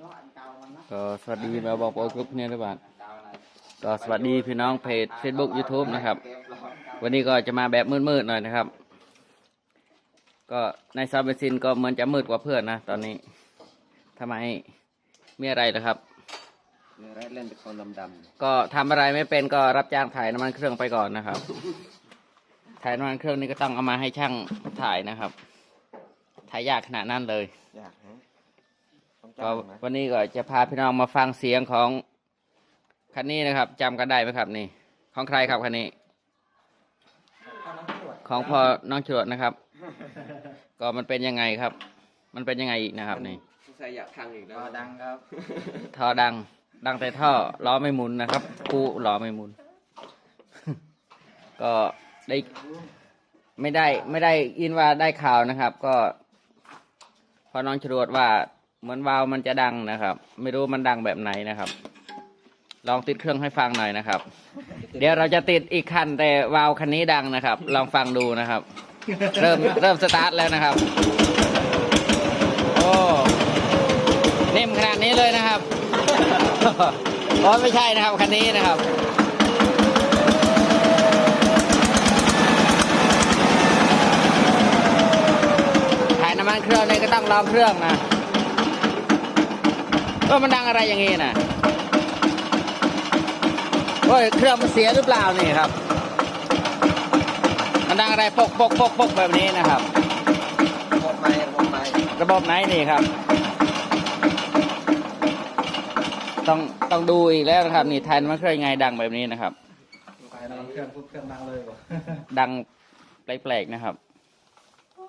ก็สวัสดีมาบอกโอ้กรุ๊ปเนี่ยทุกบ้านก็สวัสดีพี่น้องเพจ Facebook YouTube นะครับ วันนี้ก็จะมาแบบมืดๆหน่อยนะครับ ก็ในซาเบซินก็เหมือนจะมืดกว่าเพื่อนนะตอนนี้ทำไมมีอะไรเหรอครับเนื้อแรดเล่นเป็นคนดำก็ทำอะไรไม่เป็นก็รับจ้างถ่ายน้ำมันเครื่องไปก่อนนะครับ ถ่ายน้ำมันเครื่องนี่ก็ต้องเอามาให้ช่างถ่ายนะครับ ถ่ายยากขนาดนั้นเลยๆอยากฮะต้อง ก็จ้างไหมวันนี้ก็จะพาพี่น้องมาฟังเสียงของคันนี้นะครับจำกันได้ไหมครับนี่ ของใครครับคันนี้ ของพอน้องจรวดนะครับ ก็มันเป็นยังไงครับ มันเป็นยังไงอีกนะครับ นี่สงสัยอยากพังอีกแล้วก็ดังครับท่อดัง ดังแต่ท่อล้อไม่หมุนนะครับกูล้อไม่หมุน ก็ได้ไม่ได้ไม่ได้ยินว่าได้ข่าวนะครับ ก็พอน้องจรวดว่า เหมือนวาวมันจะดังนะครับ ไม่รู้มันดังแบบไหนนะครับ ลองติดเครื่องให้ฟังหน่อยนะครับ เดี๋ยวเราจะติดอีกคันแต่วาวคันนี้ดังนะครับ ลองฟังดูนะครับ เริ่มเริ่มสตาร์ทแล้วนะครับโอ้นิ่มขนาดนี้เลยนะครับอ๋อไม่ใช่นะครับคันนี้นะครับถ่ายน้ำมันเครื่องนี่ก็ต้องลองเครื่องนะ ว่ามันดังอะไรอย่างงี้นะโอ้ยเครื่องมันเสียหรือเปล่านี่ครับ มันดังอะไรปกปกปกปกแบบนี้นะครับหมดไม้หมดไม้ระบบไหนนี่ครับ ต้องต้องดูอีกแล้วนะครับ นี่ถ่ายน้ำมันเครื่องยังไงดังแบบนี้นะครับไปน้ำมันเครื่องปุ๊บเครื่องดังเลยบ่ดังแปลกๆนะครับ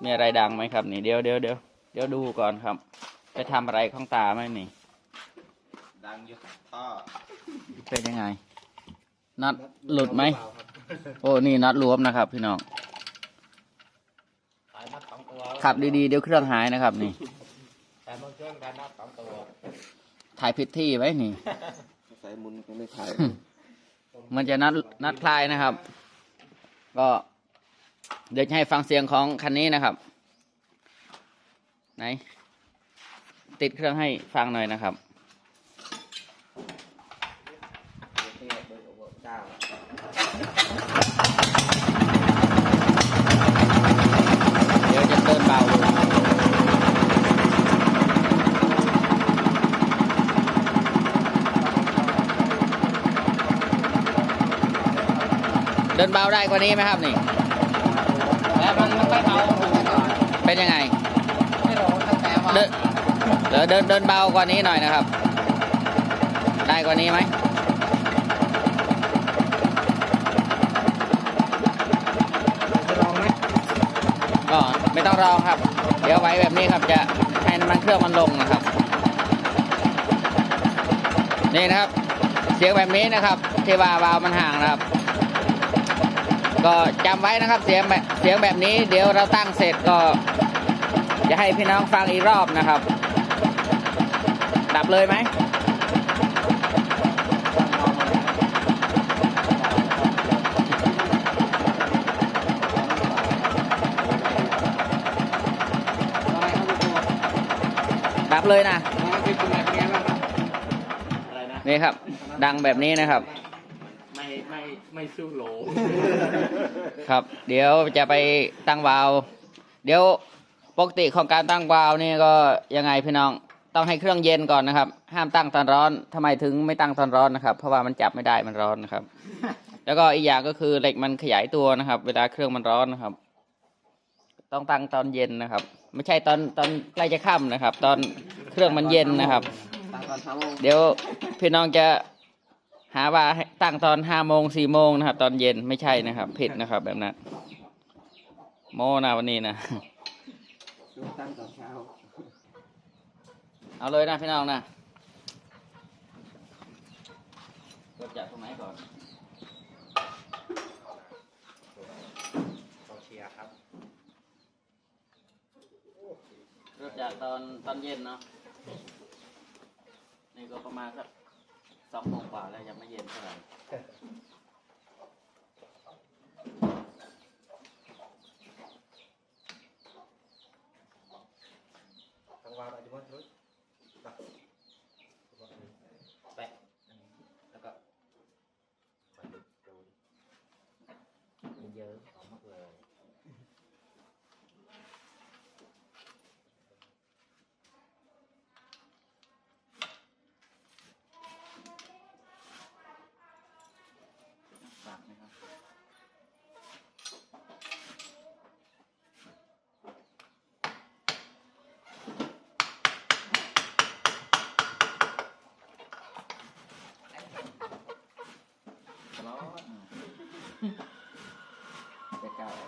มีอะไรดังไหมครับ นี่เดี๋ยวเดี๋ยวเดี๋ยวเดี๋ยวดูก่อนครับ ไปทำอะไรข้องตาไหมนี่ ดังอยู่ท่อเป็นยังไงน็อตหลุดไหม โอ้นี่น็อตรวมนะครับ พี่น้อง สายนัดสองตัวขับดีๆ เดี๋ยวเครื่องหายนะครับ นี่ สายมันเครื่องสายนัดสองตัวถ่ายผิดที่ไว้นี่สงสัยหมุนก็ไม่ถ่าย มันจะนัดนัดคลายนะครับ ก็ เดี๋ยวจะให้ฟังเสียงของคันนี้นะครับ ไหน ติดเครื่องให้ฟังหน่อยนะครับ จ้าเดี๋ยวจะเตินเบาลงเดินเบาได้กว่านี้ไหมครับนี่ แล้วมันไม่เบาเป็นยังไง ไม่รู้ตั้งแต่ว่าเดินเดี๋ยวเดินเดินเบากว่านี้หน่อยนะครับ ได้กว่านี้ไหม จะลองไหม ก็ไม่ต้องรองครับ เดี๋ยวไว้แบบนี้ครับจะให้น้ำมันเครื่องมันลงนะครับ นี่นะครับ เสียงแบบนี้นะครับที่ว่าวาล์วมันห่างนะครับ ก็จำไว้นะครับเสียงแบบเสียงแบบนี้ เดี๋ยวเราตั้งเสร็จก็ จะให้พี่น้องฟังอีกรอบนะครับ ดับเลยไหม บเลยนะคือคุณเป็นไงบ้างครับอะไรนะนี่ครับ ดังแบบนี้นะครับ ไม่ไม่ไม่สู้โหลครับ เดี๋ยวจะไปตั้งวาล์วเดี๋ยวปกติของการตั้งวาล์วนี่ก็ยังไงพี่น้องต้องให้เครื่องเย็นก่อนนะครับ ห้ามตั้งตอนร้อนทำไมถึงไม่ตั้งตอนร้อนนะครับ เพราะว่ามันจับไม่ได้มันร้อนนะครับ แล้วก็อีกอย่างก็คือเหล็กมันขยายตัวนะครับ เวลาเครื่องมันร้อนนะครับ ต้องตั้งตอนเย็นนะครับ ไม่ใช่ตอนตอนใกล้จะค่ำนะครับ ตอนเครื่องมันเย็นนะครับตามตอนเช้าโมงเดี๋ยวพี่น้องจะหาว่าให้ตั้งตอนห้าโมงสี่โมงนะครับ ตอนเย็นไม่ใช่นะครับผิดนะครับ แบบนั้นโมนะวันนี้นะดูตั้งตอนเช้าเอาเลยนะพี่น้องนะเริ่มจากตรงไหนก่อน โอเคครับ เริ่มจากตอนตอนเย็นเนาะนี่ก็ประมาณสักสองโมงกว่าแล้วยังไม่เย็นเท่าไหร่ทางวาล์วอาจจะมันรู้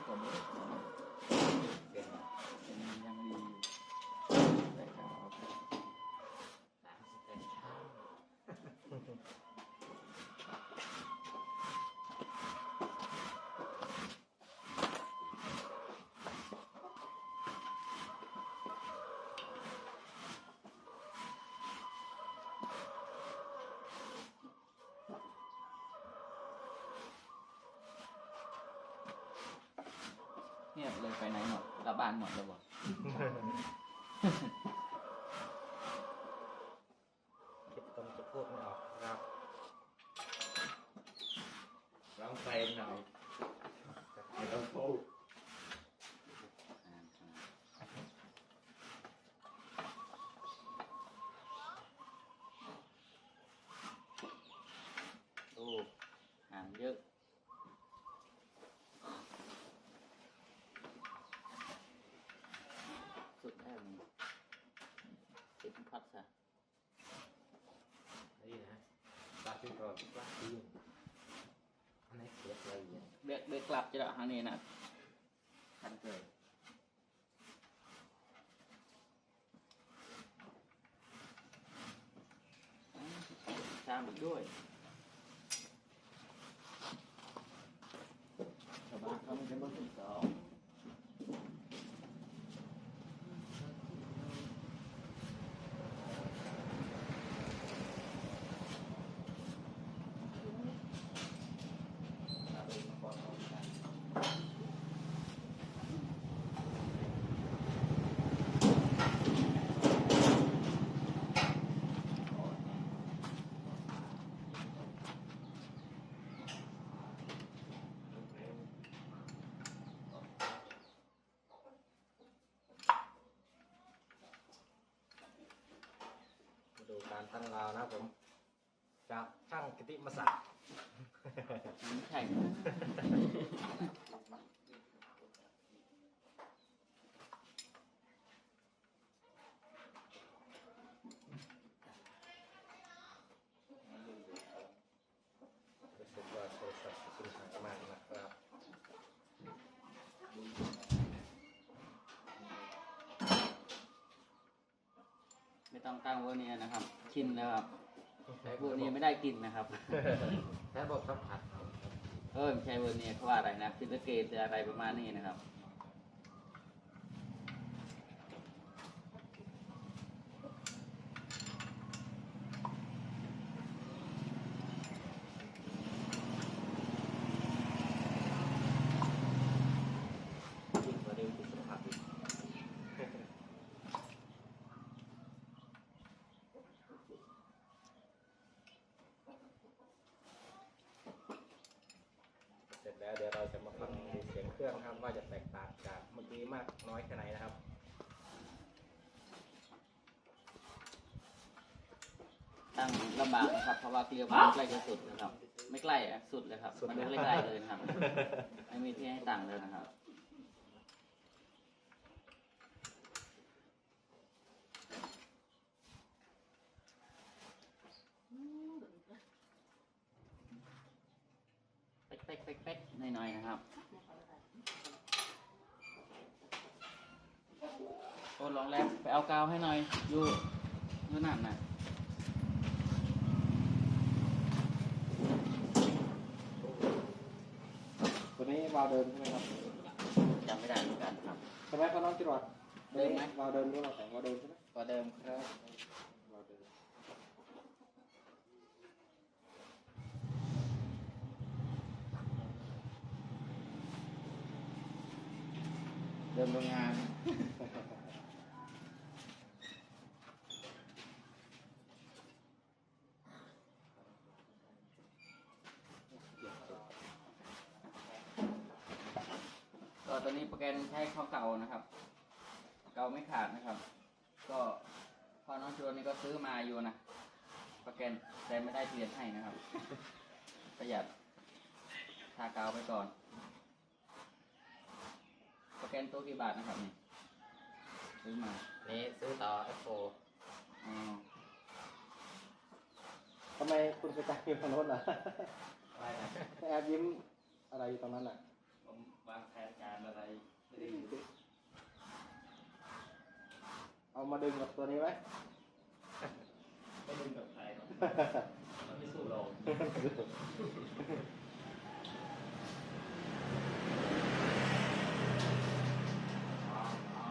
ผมเป็นเป็นยังดีอยู่แต่ก็เอาไป เนี่ยเลยไปไหนหมดกลับบ้านหมดเลยบอก คิดตรงจะพูดไม่ออกครับร้องเพลงหน่อยไม่ต้องพูด โอ้ห่างเยอะ สุดแล้วนี่ติดพัดซะ นี่นะ ปลาที่รอปลาที่อันนี้เสียอะไรอย่างเบรกเบรกกลับจะละทางนี้นะทันเกิดตามอีกด้วยชาวบ้านเขาไม่ได้เบอร์สิบสองเอาไปมาก่อนเอาไป มารตั้งราวนะครับผม จากช่างกิติมศักดิ์ไม่ใช่ รู้สึกว่าโทรศัพท์คุณหายมากนะครับ ไม่ ต้องตั้งเวอร์เนียนะครับชินแล้วครับเวอร์เนียไม่ได้กินนะครับแค่บอกสัมผัสเอาเออไม่ใช่เวอร์เนียเขาว่าอะไรนะฟิลเกตอะไรประมาณนี้นะครับ ยิ่งกว่าเดิมคือสัมผัสอีก เสร็จแล้วเดี๋ยวเราจะมาฟังเสียงเครื่องนะครับ ว่าจะแตกต่างจากเมื่อกี้มากน้อยแค่ไหนนะครับตั้งลำบากนะครับ เพราะว่าเกลียวมันใกล้จะสุดนะครับ ไม่ใกล้อะสุดเลยครับสุดมันแล้วไม่ใกล้ๆเลยนะครับ ไม่มีที่ให้ตั้งเลยนะครับ ป๊กเป๊กเป๊กเป๊กหน่อยๆนะครับโอ้ลองแล้วไปเอากาวให้หน่อยอยู่อยู่นั่นน่ะตัวนี้วาล์วเดิมใช่ไหมครับจำไม่ได้เหมือนกันครับใช่ไหมครับน้องจิรวัตรเดิมไหมวาล์วเดิมหรือเราแต่งวาล์วเดิมใช่ไหมกว่าเดิมครับ วาล์วเดิม เดิมโรงงาน ก็ตอนนี้โปรแกรมใช้ข้อเก่านะครับ เก่าไม่ขาดนะครับ ก็พอน้องชวนนี่ก็ซื้อมาอยู่นะโปรแกรมแต่ไม่ได้เปลี่ยนให้นะครับ ประหยัดทากาวไปก่อน แกรมตัวกี่บาทนะครับนี่ซื้อมานี่ซื้อต่อ F4 อ๋อทำไมคุณสกายอยู่ตรงโน้นล่ะอะไรนะแอบยิ้มอะไรอยู่ตรงนั้นอะโอ้ผมวางแผนการอะไรไม่ได้เอามาดึงกับตัวนี้ไว้ไม่ดึงกับใครหรอกมันไม่สู้เราอ๋ออ๋อ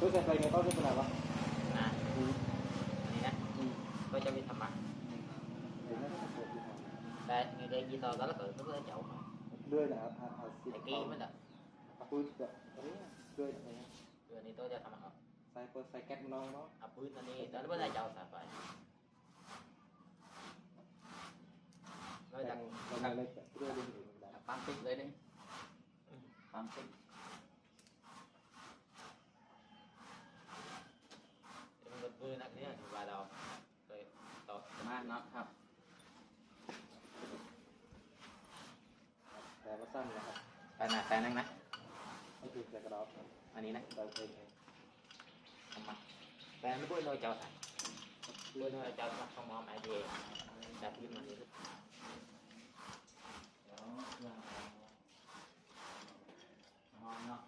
รู้สึกอะไรไงต้องรู้สึกอะไรวะนะอันนี้นะก็จะมีธรรมะแต่ người đây chỉ to đó là cỡ nó có chậu mà เลื่อยนะครับอาอาสิ cái kia mới được อาปืนแบบนี้เลื่อยอะไรเงี้ย rồi này tôi cho thằng học ใส่เปิดใส่แก๊สมันน้องเนาะ à bữa này đó nó mới là chậu sao vậy เรา nói ดั rằng งเราไม่ได้เลื่อยดึงถึงดังปั๊ม tích lên đi ปั๊ม tích mình bật vừa nặng thế này vào đầu rồi ต่อมาน็อตครับ แต่ว่าสั้นนะครับ แต่นะแต่นั่งนะ นี่คือแต่กระดาษ อันนี้นะ เราเคย ทำมา แต่ไม่พูดโดยเจ้าส่พูดโดยเจ้าต้องมองไอเดียแต่พิมมันนี้มองเนา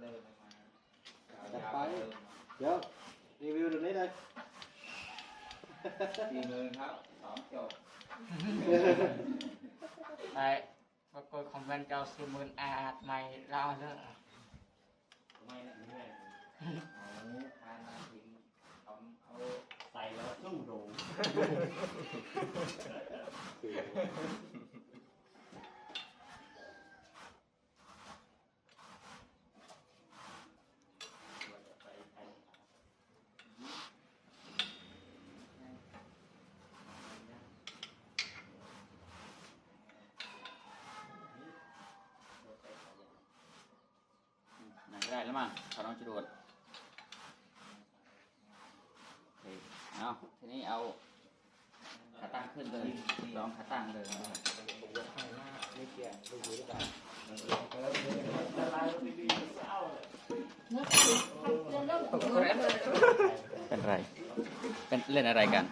เลยจัดไปเดี๋ยวรีวิวตรงนี้เลยสี่หมื่นครับสองจบ Đấy, có coi không bên cho sư mươn a ạt mày ra nữa ไม่นะไม่เอาทานมาถึงเอาเอาใส่แล้วสู้โด ไหนได้แล้วมั้งขอน้องจรวดโอเคเอา ทีนี้เอาขาตั้งขึ้นเลยลองขาตั้งเลยนะครับผมยกให้หน้าไม่เกี่ยงดูอยู่ด้วยกันเป็นไร เป็นเล่นอะไรกัน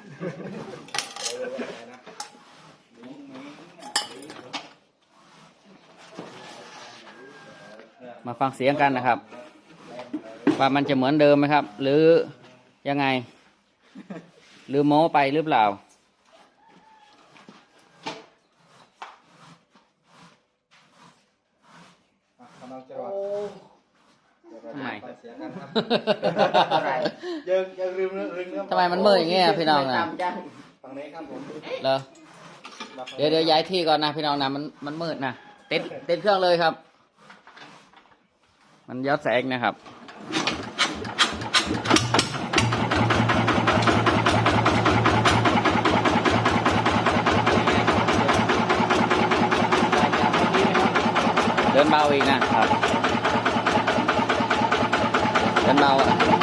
มาฟังเสียงกันนะครับ ว่ามันจะเหมือนเดิมไหมครับ หรือยังไง หรือโม้ไปหรือเปล่า อะกำลังจะรอเดี๋ยวเราทำไมฟังเสียงกันครับยังยังลืมเรื่องลืมเรื่องทำไมมันมืดอย่างเงี้ยพี่น้องนะฝั่งนี้ครับผมเหรอเดี๋ยวเดี๋ยวย้ายที่ก่อนนะพี่น้องนะมันมันมืดนะติดติดเครื่องเลยครับ มันย้อนแสงนะครับ นเบาอีกนะครับเดินเบาอะ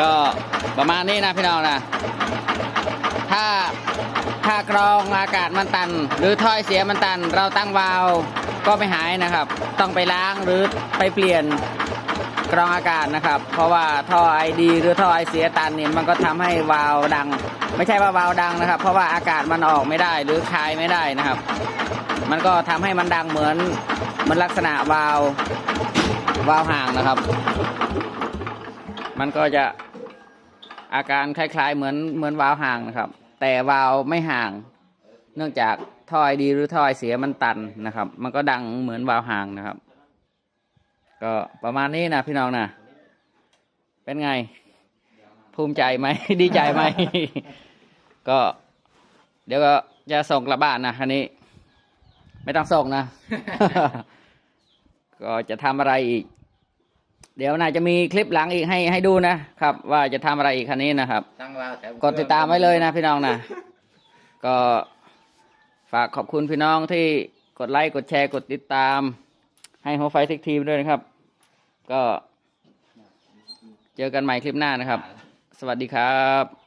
ก็ประมาณนี้นะพี่น้องนะ ถ้าถ้ากรองอากาศมันตัน หรือถ้อยเสียมันตัน เราตั้งวาล์วก็ไม่หายนะครับ ต้องไปล้างหรือไปเปลี่ยนกรองอากาศนะครับ เพราะว่าท่อไอดีหรือท่อไอเสียตันเนี่ยมันก็ทำให้วาล์วดัง ไม่ใช่ว่าวาล์วดังนะครับ เพราะว่าอากาศมันออกไม่ได้หรือคายไม่ได้นะครับ มันก็ทำให้มันดังเหมือนมันลักษณะวาล์ว วาล์วห่างนะครับ มันก็จะอาการคล้าย ๆ เหมือนเหมือนวาล์วห่างนะครับ แต่วาล์วไม่ห่าง เนื่องจากท่อไอดีหรือท่อไอเสียมันตันนะครับ มันก็ดังเหมือนวาล์วห่างนะครับ ก็ประมาณนี้นะพี่น้องนะเป็นไง ภูมิใจไหมดีใจไหมก็ เดี๋ยวก็จะส่งกลับบ้านนะคันนี้ ไม่ต้องส่งนะ ก็จะทำอะไรอีก เดี๋ยวน่าจะมีคลิปหลังอีกให้ให้ดูนะครับ ว่าจะทำอะไรอีกคันนี้นะครับตั้งว่าแกดติดตามไว้เลยนะพี่น้องนะ ก็ฝากขอบคุณพี่น้องที่กดไลค์กดแชร์กดติดตาม ให้หัวไฟทิกทีมด้วยนะครับ ก็เจอกันใหม่คลิปหน้านะครับ สวัสดีครับ